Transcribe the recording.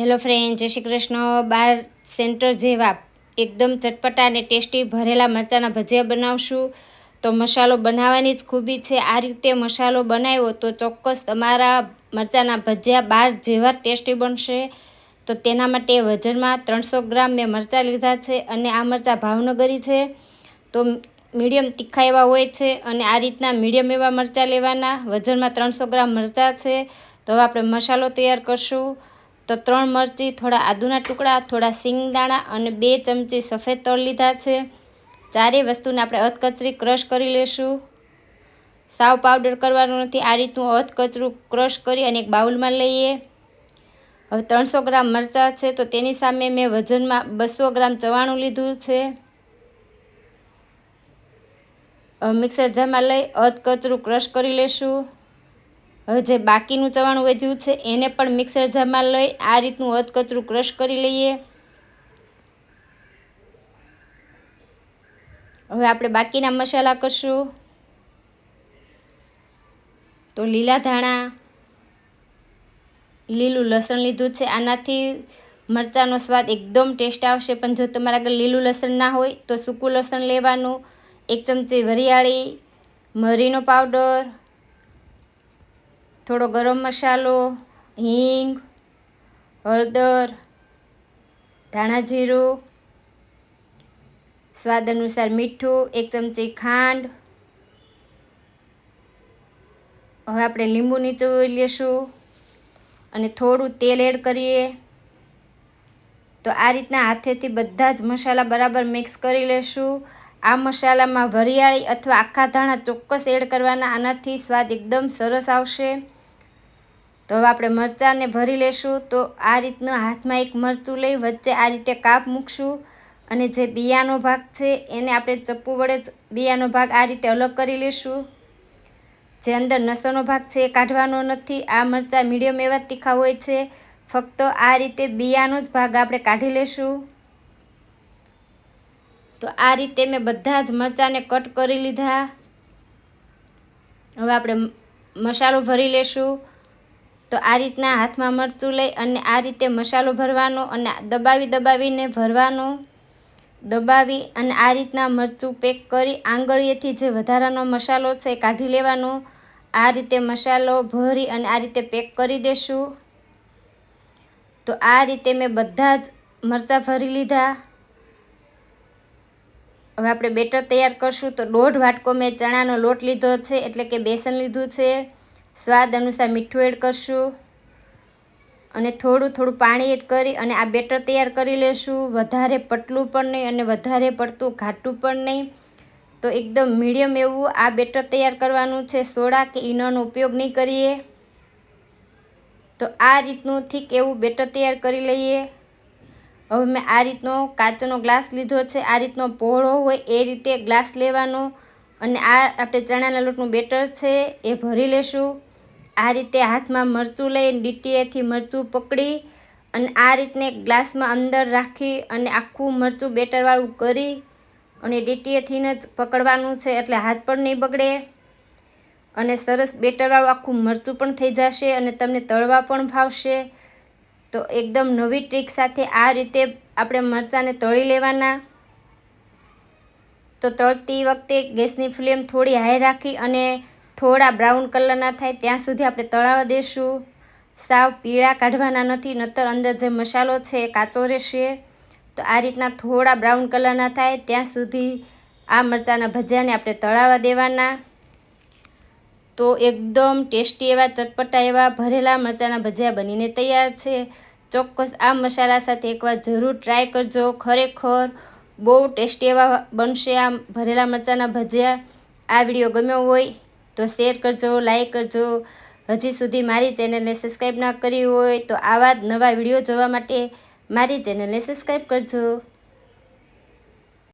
Hello friend, જય શ્રી કૃષ્ણ. બાર centre જેવા એકદમ ચટપટા અને ટેસ્ટી ભરેલા મરચાંના ભજીયા બનાવશું. તો મસાલો બનાવવાની જ ખૂબી છે. આ રીતે મસાલો બનાવ્યો તો ચોક્કસ તમારા મરચાંના ભજીયા બાર જેવા ટેસ્ટી બનશે. તો તેના માટે વજનમાં ત્રણસો ગ્રામ મેં મરચાં લીધા છે અને આ મરચાં ભાવનગરી છે. તો મીડિયમ તીખા એવા હોય છે અને આ રીતના મીડિયમ એવા મરચાં લેવાના. વજનમાં ત્રણસો ગ્રામ મરચાં છે. તો હવે આપણે મસાલો તૈયાર કરશું. તો ત્રણ મરચી, થોડા આદુના ટુકડા, થોડા સિંગદાણા અને બે ચમચી સફેદ તલ લીધા છે. ચારેય વસ્તુને આપણે અધકચરી ક્રશ કરી લેશું. સાવ પાવડર કરવાનો નથી. આ રીતનું અધકચરું ક્રશ કરી અને એક બાઉલમાં લઈએ. હવે ત્રણસો ગ્રામ મરચાં છે તો તેની સામે મેં વજનમાં બસો ગ્રામ ચવાણું લીધું છે. મિક્સર જારમાં લઈ અધકચરું ક્રશ કરી લેશું. હવે જે બાકીનું ચવાણું વધ્યું છે, એને પણ મિક્સર જારમાં લઈ આ રીતનું અધકચરું ક્રશ કરી લઈએ. હવે આપણે બાકીના મસાલા કરશું. તો લીલા ધાણા, લીલું લસણ લીધું છે, આનાથી મરચાંનો સ્વાદ એકદમ ટેસ્ટ આવશે. પણ જો તમારા આગળ લીલું લસણ ના હોય, તો સૂકું લસણ લેવાનું. એક ચમચી વરિયાળી, મરીનો પાવડર થોડો ગરમ મસાલો, હિંગ, હળદર, ધાણા જીરું, સ્વાદ અનુસાર મીઠું, એક ચમચી ખાંડ. હવે આપણે લીંબુ નીચોવી લેશું અને થોડું તેલ એડ કરીએ. તો આ રીતના હાથેથી બધા જ મસાલા બરાબર મિક્સ કરી લેશું. આ મસાલામાં વરિયાળી અથવા આખા ધાણા ચોક્કસ એડ કરવાના, આનાથી સ્વાદ એકદમ સરસ આવશે. તો હવે આપણે મરચાંને ભરી લેશું. તો આ રીતના હાથમાં એક મરચું લઈ વચ્ચે આ રીતે કાપ મૂકશું. અને જે બિયાનો ભાગ છે, એને આપણે ચપ્પુ વડે જ બિયાનો ભાગ આ રીતે અલગ કરી લેશું. જે અંદર નસોનો ભાગ છે એ કાઢવાનો નથી. આ મરચાં મીડિયમ એવા તીખા હોય છે. ફક્ત આ રીતે બિયાનો જ ભાગ આપણે કાઢી લેશું. તો આ રીતે મેં બધા જ મરચાંને કટ કરી લીધા. હવે આપણે મસાલો ભરી લેશું. તો આ રીતના હાથમાં મરચું લઈ અને આ રીતે મસાલો ભરવાનો અને દબાવી દબાવીને ભરવાનો. દબાવી અને આ રીતના મરચું પેક કરી આંગળીએથી જે વધારાનો મસાલો છે કાઢી લેવાનો. આ રીતે મસાલો ભરી અને આ રીતે પેક કરી દેશું. તો આ રીતે મેં બધા જ મરચાં ભરી લીધા. હવે આપણે બેટર તૈયાર કરશું. તો દોઢ વાટકો મેં ચણાનો લોટ લીધો છે, એટલે કે બેસન લીધું છે. સ્વાદ અનુસાર મીઠું એડ કરશું. અને થોડું થોડું પાણી એડ કરી અને આ બેટર તૈયાર કરી લેશું. વધારે પતલું પણ નહીં અને વધારે પડતું ઘાટું પણ નહીં. તો એકદમ મીડિયમ એવું આ બેટર તૈયાર કરવાનું છે. સોડા કે ઈનોનો ઉપયોગ નહીં કરીએ. તો આ રીતનું થીક એવું બેટર તૈયાર કરી લઈએ. હવે મેં આ રીતનો કાચનો ગ્લાસ લીધો છે. આ રીતનો પહોળો હોય એ રીતે ગ્લાસ લેવાનો. અને આ આપણે ચણાના લોટનું બેટર છે એ ભરી લેશું. આ રીતે હાથમાં મરચું લઈ ડીટીએથી મરચું પકડી અને આ રીતને ગ્લાસમાં અંદર રાખી અને આખું મરચું બેટરવાળું કરી અને ડીટીએથી જ પકડવાનું છે એટલે હાથ પણ નહીં બગડે અને સરસ બેટરવાળું આખું મરચું પણ થઈ જશે અને તમને તળવા પણ ભાવશે તો એકદમ નવી ટ્રીક સાથે આ રીતે આપણે મરચાંને તળી લેવાના. તો તળતી વખતે ગેસની ફ્લેમ થોડી હાઈ રાખી અને થોડા બ્રાઉન કલરના થાય, ત્યાં સુધી આપણે તળાવવા દેશું. સાવ પીળા કાઢવાના નથી, નતર અંદર જે મસાલો છે એ કાચો રહેશે. તો આ રીતના થોડા બ્રાઉન કલરના થાય, ત્યાં સુધી આ મરચાંના ભજીયાને આપણે તળાવવા દેવાના. તો એકદમ ટેસ્ટી એવા ચટપટા એવા ભરેલા મરચાંના ભજીયા બનીને તૈયાર છે. ચોક્કસ આ મસાલા સાથે એકવાર જરૂર ટ્રાય કરજો, ખરેખર બહુ ટેસ્ટી એવા બનશે આ ભરેલા મરચાંના ભજીયા. આ વીડિયો ગમ્યો હોય તો શેર કરજો લાઈક કરજો. હજી સુધી મારી ચેનલને સબસ્ક્રાઈબ ના કરી હોય તો આવા નવા વીડિયો જોવા માટે મારી ચેનલને સબસ્ક્રાઈબ કરજો.